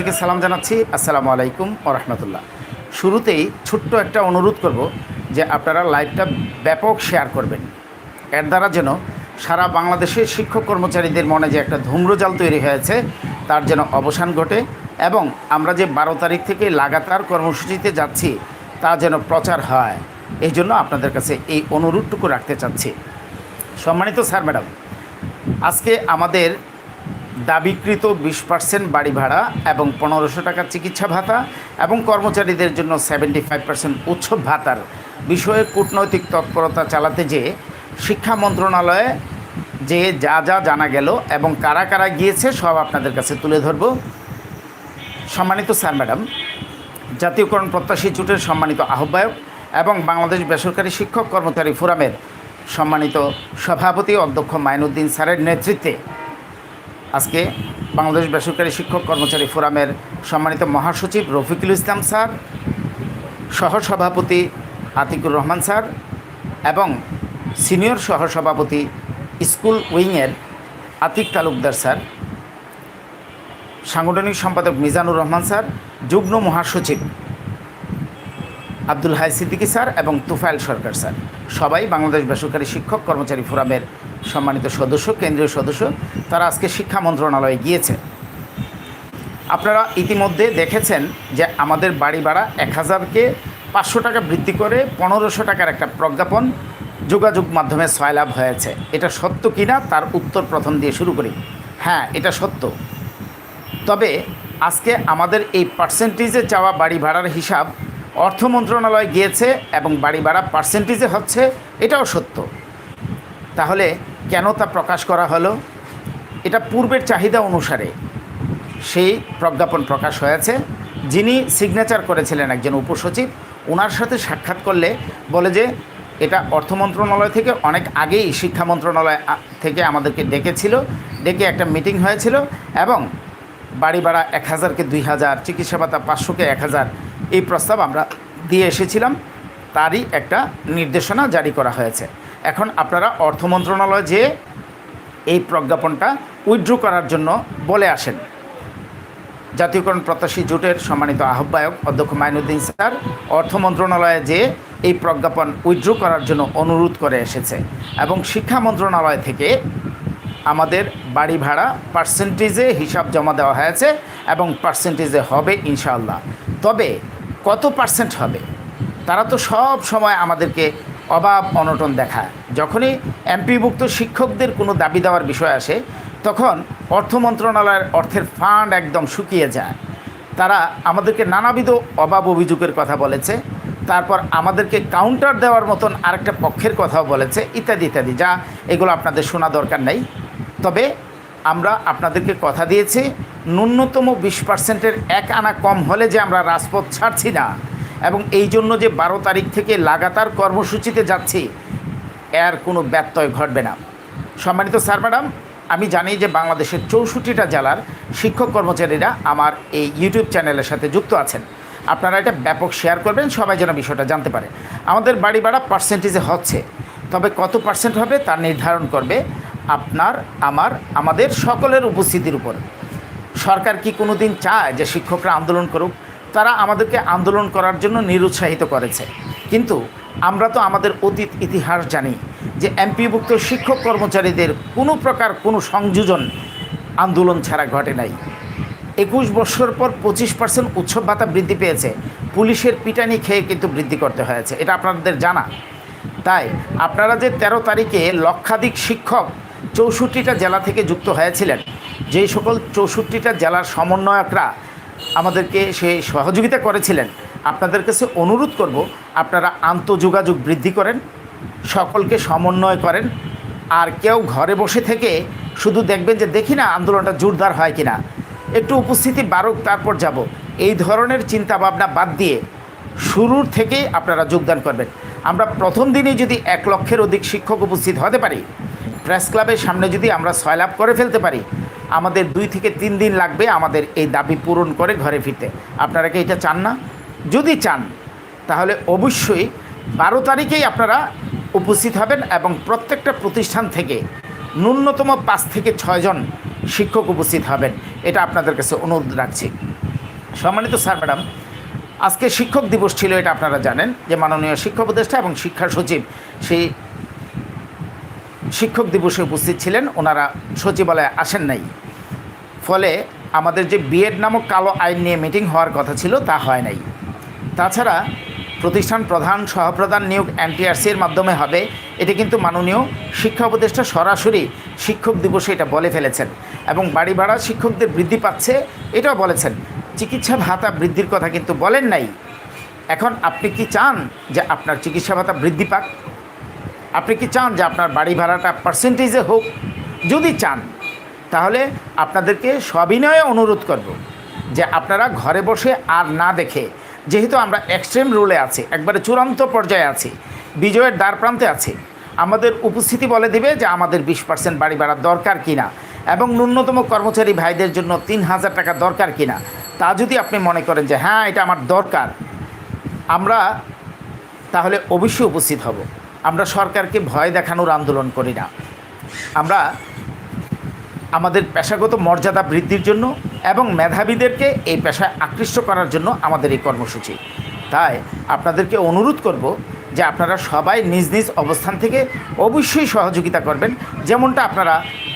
থেকে সালাম জানাচ্ছি। আসসালামু আলাইকুম রহমতুল্লাহ। শুরুতেই ছোট্ট একটা অনুরোধ করব যে আপনারা লাইভটা ব্যাপক শেয়ার করবেন। এর দ্বারা যেন সারা বাংলাদেশের শিক্ষক কর্মচারীদের মনে যে একটা ধূম্রজাল তৈরি হয়েছে, তার যেন অবসান ঘটে এবং আমরা যে বারো তারিখ থেকে লাগাতার কর্মসূচিতে যাচ্ছি, তা যেন প্রচার হয়। এই জন্য আপনাদের কাছে এই অনুরোধটুকু রাখতে চাচ্ছি। সম্মানিত স্যার, ম্যাডাম, আজকে আমাদের দাবিকৃত বিশ পার্সেন্ট বাড়ি ভাড়া এবং পনেরোশো টাকার চিকিৎসা ভাতা এবং কর্মচারীদের জন্য সেভেন্টি ফাইভ পার্সেন্ট উৎসব ভাতার বিষয়ে কূটনৈতিক তৎপরতা চালাতে যে শিক্ষা মন্ত্রণালয়ে যে যা যা জানা গেল এবং কারা কারা গিয়েছে সব আপনাদের কাছে তুলে ধরব। সম্মানিত স্যার, ম্যাডাম, জাতীয়করণ প্রত্যাশী জোটের সম্মানিত আহ্বায়ক এবং বাংলাদেশ বেসরকারি শিক্ষক কর্মচারী ফোরামের সম্মানিত সভাপতি অধ্যক্ষ মাইনুদ্দিন স্যারের নেতৃত্বে আজকে বাংলাদেশ বেসরকারি শিক্ষক কর্মচারী ফোরামের সম্মানিত মহাসচিব রফিকুল ইসলাম স্যার, সহসভাপতি আতিকুর রহমান স্যার এবং সিনিয়র সহসভাপতি স্কুল উইংয়ের আতিক তালুকদার স্যার, সাংগঠনিক সম্পাদক মিজানুর রহমান স্যার, যুগ্ম মহাসচিব আব্দুল হাই সিদ্দিকী স্যার এবং তুফাইল সরকার স্যার। সবাই বাংলাদেশ বেসরকারি শিক্ষক কর্মচারী ফোরামের সম্মানিত সদস্য, কেন্দ্রীয় সদস্য, তারা আজকে শিক্ষা মন্ত্রণালয়ে গিয়েছে আপনারা ইতিমধ্যে দেখেছেন যে আমাদের বাড়ি ভাড়া এক হাজারকে পাঁচশো টাকা বৃদ্ধি করে পনেরোশো টাকার একটা প্রজ্ঞাপন যোগাযোগ মাধ্যমে সয়লাভ হয়েছে। এটা সত্য কিনা তার উত্তর প্রথম দিয়ে শুরু করি। হ্যাঁ এটা সত্য। তবে আজকে আমাদের এই পার্সেন্টেজে চাওয়া বাড়ি ভাড়ার হিসাব অর্থ মন্ত্রণালয় গিয়েছে এবং বাড়ি ভাড়া পার্সেন্টেজে হচ্ছে, এটাও সত্য। তাহলে কেন তা প্রকাশ করা হলো? এটা পূর্বের চাহিদা অনুসারে সেই প্রজ্ঞাপন প্রকাশ হয়েছে। যিনি সিগনেচার করেছিলেন একজন উপসচিব ওনার সাথে সাক্ষাৎ করলে বলে যে, এটা অর্থ মন্ত্রণালয় থেকে অনেক আগেই শিক্ষা মন্ত্রণালয় থেকে আমাদেরকে ডেকেছিল, ডেকে একটা মিটিং হয়েছিল এবং বাড়ি ভাড়া এক হাজারকে দুই হাজার, চিকিৎসা ভাতা পাঁচশোকে এক হাজার এই প্রস্তাব আমরা দিয়ে এসেছিলাম। তারই একটা নির্দেশনা জারি করা হয়েছে। এখন আপনারা অর্থ মন্ত্রণালয় যে এই প্রজ্ঞাপনটা উইথড্র করার জন্য বলে আসেন। জাতীয়করণ প্রত্যাশী জোটের সম্মানিত আহ্বায়ক অধ্যক্ষ মাইনুদ্দিন স্যার, অর্থ মন্ত্রণালয়ে যে এই প্রজ্ঞাপন উইথড্র করার জন্য অনুরোধ করে এসেছে এবং শিক্ষা মন্ত্রণালয় থেকে আমাদের বাড়ি ভাড়া পার্সেন্টেজে হিসাব জমা দেওয়া হয়েছে এবং পার্সেন্টেজে হবে ইনশাআল্লাহ। তবে কত পার্সেন্ট হবে? তারা তো সব সময় আমাদেরকে অভাব অনটন দেখা যখনই এমপিভুক্ত শিক্ষকদের কোনো দাবি দেওয়ার বিষয় আসে, তখন অর্থ মন্ত্রণালয়ের অর্থের ফান্ড একদম শুকিয়ে যায়। তারা আমাদেরকে নানাবিধ অভাব অভিযোগের কথা বলেছে, তারপর আমাদেরকে কাউন্টার দেওয়ার মতন আরেকটা পক্ষের কথাও বলেছে, ইত্যাদি ইত্যাদি। যা এগুলো আপনাদের শোনা দরকার নেই। তবে আমরা আপনাদেরকে কথা দিয়েছি, ন্যূনতম বিশ পার্সেন্টের এক আনা কম হলে যে আমরা রাজপথ ছাড়ছি না। এবং এই জন্য যে বারো তারিখ থেকে লাগাতার কর্মসূচিতে যাচ্ছি, এর কোনো ব্যত্যয় ঘটবে না। সম্মানিত স্যার, ম্যাডাম, আমি জানি যে বাংলাদেশের চৌষট্টিটা জেলার শিক্ষক কর্মচারীরা আমার এই ইউটিউব চ্যানেলের সাথে যুক্ত আছেন। আপনারা এটা ব্যাপক শেয়ার করবেন, সবাই যেন বিষয়টা জানতে পারে। আমাদের বাড়ি ভাড়া পার্সেন্টেজে হচ্ছে, তবে কত পার্সেন্ট হবে তা নির্ধারণ করবে আপনার, আমার, আমাদের সকলের উপস্থিতির উপর। সরকার কি কোনো দিন চায় যে শিক্ষকরা আন্দোলন করুক? তারা আমাদেরকে আন্দোলন করার জন্য নিরুৎসাহিত করেছে। কিন্তু আমরা তো আমাদের অতীত ইতিহাস জানি যে এমপিভুক্ত শিক্ষক কর্মচারীদের কোনো প্রকার কোনো সংযোজন আন্দোলন ছাড়া ঘটে নাই। একুশ বছর পর পঁচিশ পার্সেন্ট উৎসব ভাতা বৃদ্ধি পেয়েছে। পুলিশের পিটানি খেয়ে কিন্তু বৃদ্ধি করতে হয়েছে। এটা আপনাদের জানা। তাই আপনারা যে তেরো তারিখে লক্ষাধিক শিক্ষক চৌষট্টিটা জেলা থেকে যুক্ত হয়েছিলেন, যেই সকল চৌষট্টিটা জেলার সমন্বয়করা আমাদেরকে সে সহযোগিতা করেছিলেন। আপনাদের কাছে অনুরোধ করব, আপনারা আন্তঃযোগাযোগ বৃদ্ধি করেন, সকলকে সমন্বয় করেন, আর কেউ ঘরে বসে থেকে শুধু দেখবেন যে দেখি না আন্দোলনটা জোরদার হয় কিনা। একটু উপস্থিতি বাড়ুক, তারপর যাব। এই ধরনের চিন্তাভাবনা বাদ দিয়ে শুরুর থেকেই আপনারা যোগদান করবেন। আমরা প্রথম দিনেই যদি এক লক্ষের অধিক শিক্ষক উপস্থিত হতে পারি, প্রেস ক্লাবের সামনে যদি আমরা সয়লাভ করে ফেলতে পারি আমাদের দুই থেকে তিন দিন লাগবে আমাদের এই দাবি পূরণ করে ঘরে ফিরতে। আপনারা কি এটা চান না? যদি চান, তাহলে অবশ্যই বারো তারিখেই আপনারা উপস্থিত হবেন এবং প্রত্যেকটা প্রতিষ্ঠান থেকে ন্যূনতম পাঁচ থেকে ছয়জন শিক্ষক উপস্থিত হবেন। এটা আপনাদের কাছে অনুরোধ রাখছি। সম্মানিত স্যার, ম্যাডাম, আজকে শিক্ষক দিবস ছিল, এটা আপনারা জানেন। যে মাননীয় শিক্ষা উপদেষ্টা এবং শিক্ষা সচিব, সেই শিক্ষক দিবসে উপস্থিত ছিলেন, ওনারা সচিবালয়ে আসেন নাই। ফলে আমাদের যে বিএড নামক কালো আইন নিয়ে মিটিং হওয়ার কথা ছিল, তা হয় নাই। তাছাড়া প্রতিষ্ঠান প্রধান সহপ্রধান নিয়োগ এনটিআরসির মাধ্যমে হবে, এটি কিন্তু মাননীয় শিক্ষা উপদেষ্টা সরাসরি শিক্ষক দিবসে এটা বলে ফেলেছেন এবং বাড়ি ভাড়া শিক্ষকদের বৃদ্ধি পাচ্ছে, এটাও বলেছেন। চিকিৎসা ভাতা বৃদ্ধির কথা কিন্তু বলেন নাই। এখন আপনি কি চান যে আপনার চিকিৎসা ভাতা বৃদ্ধি পাক? আপনি কি চান যে আপনার বাড়ি ভাড়াটা পার্সেন্টেজে হোক? যদি চান, তাহলে আপনাদেরকে সবিনয়ে অনুরোধ করব যে আপনারা ঘরে বসে আর না দেখে, যেহেতু আমরা এক্সট্রিম রুলে আছি, একবারে চূড়ান্ত পর্যায়ে আছি, বিজয়ের দ্বার প্রান্তে আছি, আমাদের উপস্থিতি বলে দিবে যে আমাদের বিশ পার্সেন্ট বাড়ি ভাড়া দরকার কি না এবং ন্যূনতম কর্মচারী ভাইদের জন্য তিন হাজার টাকা দরকার কিনা, তা যদি আপনি মনে করেন যে হ্যাঁ এটা আমার দরকার, আমরা তাহলে অবশ্যই উপস্থিত হব। আমরা সরকারকে ভয় দেখানোর আন্দোলন করি না। আমরা আমাদের পেশাগত মর্যাদা বৃদ্ধির জন্য এবং মেধাবীদেরকে এই পেশায় আকৃষ্ট করার জন্য আমাদের এই কর্মসূচি। তাই আপনাদেরকে অনুরোধ করব যে আপনারা সবাই নিজ নিজ অবস্থান থেকে অবশ্যই সহযোগিতা করবেন, যেমনটা আপনারা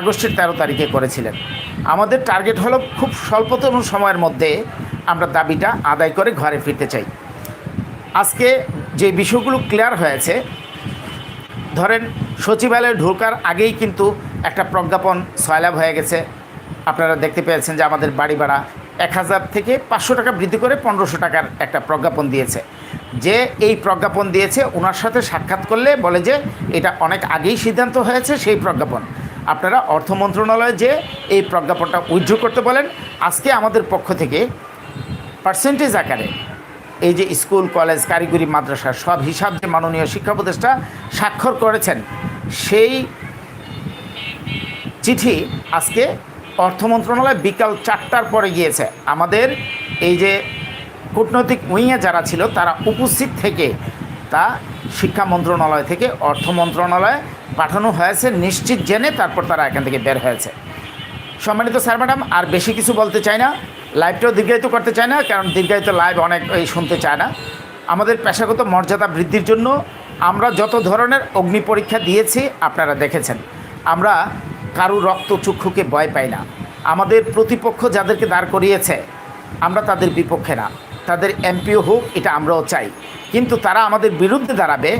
আগস্টের তেরো তারিখে করেছিলেন। আমাদের টার্গেট হলো খুব স্বল্পতম সময়ের মধ্যে আমরা দাবিটা আদায় করে ঘরে ফিরতে চাই। আজকে যে বিষয়গুলো ক্লিয়ার হয়েছে ধরেন, সচিবালয়ে ঢোকার আগেই কিন্তু একটা প্রজ্ঞাপন সয়লাভ হয়ে গেছে। আপনারা দেখতে পেয়েছেন যে আমাদের বাড়ি ভাড়া এক হাজার থেকে পাঁচশো টাকা বৃদ্ধি করে পনেরোশো টাকার একটা প্রজ্ঞাপন দিয়েছে। যে এই প্রজ্ঞাপন দিয়েছে ওনার সাথে সাক্ষাৎ করলে বলে যে এটা অনেক আগেই সিদ্ধান্ত হয়েছে সেই প্রজ্ঞাপন। আপনারা অর্থ মন্ত্রণালয়ে যে এই প্রজ্ঞাপনটা উইথড্র করতে বলেন, আজকে আমাদের পক্ষ থেকে পার্সেন্টেজ আকারে এই যে স্কুল, কলেজ, কারিগরি, মাদ্রাসা, সব হিসাব যে মাননীয় শিক্ষা প্রতিষ্ঠা স্বাক্ষর করেছেন, সেই চিঠি আজকে অর্থ মন্ত্রণালয় বিকাল চারটার পরে গিয়েছে। আমাদের এই যে কূটনৈতিক উইংয়ে যারা ছিল, তারা উপস্থিত থেকে তা শিক্ষা মন্ত্রণালয় থেকে অর্থ মন্ত্রণালয়ে পাঠানো হয়েছে, নিশ্চিত জেনে তারপর তারা এখান থেকে বের হয়েছে। সম্মানিত স্যার, ম্যাডাম, আর বেশি কিছু বলতে চাই না। লাইভটাও দীর্ঘায়িত করতে চায় না, কারণ দীর্ঘায়িত লাইভ অনেক শুনতে চায় না। আমাদের পেশাগত মর্যাদা বৃদ্ধির জন্য আমরা যত ধরনের অগ্নি পরীক্ষা দিয়েছি, আপনারা দেখেছেন, আমরা কারু রক্ত চক্ষুকে ভয় পাই না। আমাদের প্রতিপক্ষ যাদেরকে দাঁড় করিয়েছে, আমরা তাদের বিপক্ষে না। তাদের এমপিও হোক, এটা আমরাও চাই। কিন্তু তারা আমাদের বিরুদ্ধে দাঁড়াবে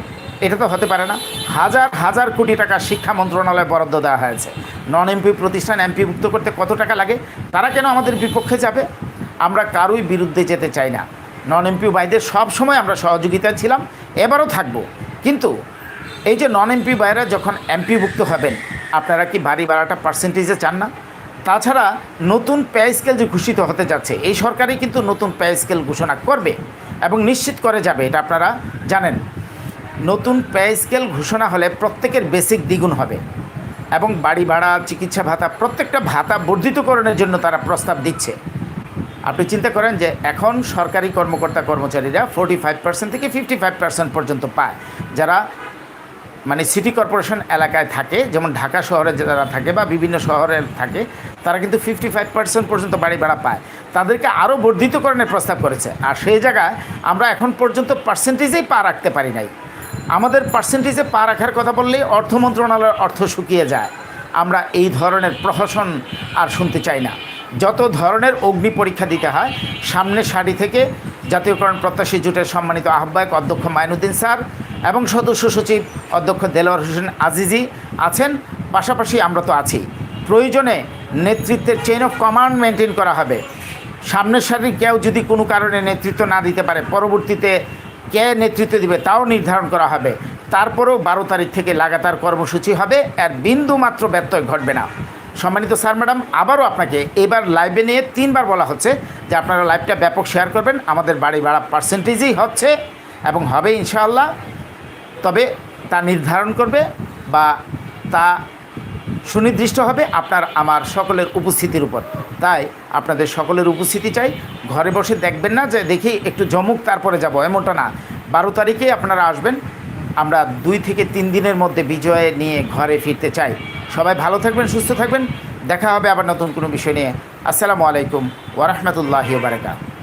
এটা তো হতে পারে না। হাজার হাজার কোটি টাকা শিক্ষা মন্ত্রণালয়ে বরাদ্দ দেওয়া হয়েছে। নন এমপি প্রতিষ্ঠান এমপি মুক্ত করতে কত টাকা লাগে? তারা কেন আমাদের বিপক্ষে যাবে? আমরা কারোই বিরুদ্ধে যেতে চাই না। নন এমপি ভাইদের সব সময় আমরা সহযোগিতায় ছিলাম, এবারও থাকব। কিন্তু এই যে নন এমপি ভাইরা যখন এমপিভুক্ত হবেন, আপনারা কি বাড়ি ভাড়াটা পার্সেন্টেজে চান না? তাছাড়া নতুন পে স্কেল যে ঘোষিত হতে যাচ্ছে, এই সরকারই কিন্তু নতুন পে স্কেল ঘোষণা করবে এবং নিশ্চিত করে যাবে, এটা আপনারা জানেন। নতুন পে স্কেল ঘোষণা হলে প্রত্যেকের বেসিক দ্বিগুণ হবে। এবং বাড়ি ভাড়া, চিকিৎসা ভাতা, প্রত্যেকটা ভাতা বর্ধিতকরণের জন্য তারা প্রস্তাব দিচ্ছে। আপনি চিন্তা করেন যে এখন সরকারি কর্মকর্তা কর্মচারীরা ফোর্টি ফাইভ পার্সেন্ট থেকে ফিফটি ফাইভ পার্সেন্ট পর্যন্ত পায়। যারা মানে সিটি কর্পোরেশন এলাকায় থাকে, যেমন ঢাকা শহরে যারা থাকে বা বিভিন্ন শহরে থাকে, তারা কিন্তু ফিফটি ফাইভ পার্সেন্ট পর্যন্ত বাড়ি ভাড়া পায়। তাদেরকে আরও বর্ধিতকরণের প্রস্তাব করেছে। আর সেই জায়গায় আমরা এখন পর্যন্ত পার্সেন্টেজেই পা রাখতে পারি নাই। আমাদের পার্সেন্টেজে পা রাখার কথা বললেই অর্থ মন্ত্রণালয়ের অর্থ শুকিয়ে যায়। আমরা এই ধরনের প্রহসন আর শুনতে চাই না। যত ধরনের অগ্নি পরীক্ষা দিতে হয়, সামনে সারি থেকে জাতীয়করণ প্রত্যাশী জোটের সম্মানিত আহ্বায়ক অধ্যক্ষ মাইনুদ্দিন স্যার এবং সদস্য সচিব অধ্যক্ষ দেলোয়ার হোসেন আজিজি আছেন। পাশাপাশি আমরা তো আছি। প্রয়োজনে নেতৃত্বের চেইন অফ কমান্ড মেনটেন করা হবে। সামনের সারি কেউ যদি কোনো কারণে নেতৃত্ব না দিতে পারে, পরবর্তীতে কে নেতৃত্ব দিবে তাও নির্ধারণ করা হবে। তারপরেও বারো তারিখ থেকে লাগাতার কর্মসূচি হবে আর বিন্দু মাত্র ব্যত্যয় ঘটবে না। সম্মানিত স্যার, ম্যাডাম, আবারও আপনাকে এবার লাইভে নিয়ে তিনবার বলা হচ্ছে যে আপনারা লাইভটা ব্যাপক শেয়ার করবেন। আমাদের বাড়ি ভাড়া পার্সেন্টেজই হচ্ছে এবং হবে ইনশাআল্লাহ। তবে তা নির্ধারণ করবে বা তা সুনির্দিষ্ট হবে আপনার, আমার সকলের উপস্থিতির উপর। তাই আপনাদের সকলের উপস্থিতি চাই। ঘরে বসে দেখবেন না যে দেখি একটু জমুক, তারপরে যাব। এমনটা না। বারো তারিখে আপনারা আসবেন। আমরা দুই থেকে তিন দিনের মধ্যে বিজয় নিয়ে ঘরে ফিরতে চাই। সবাই ভালো থাকবেন, সুস্থ থাকবেন। দেখা হবে আবার নতুন কোনো বিষয় নিয়ে। আসসালামু আলাইকুম ওরহমতুল্লাহি বারকাত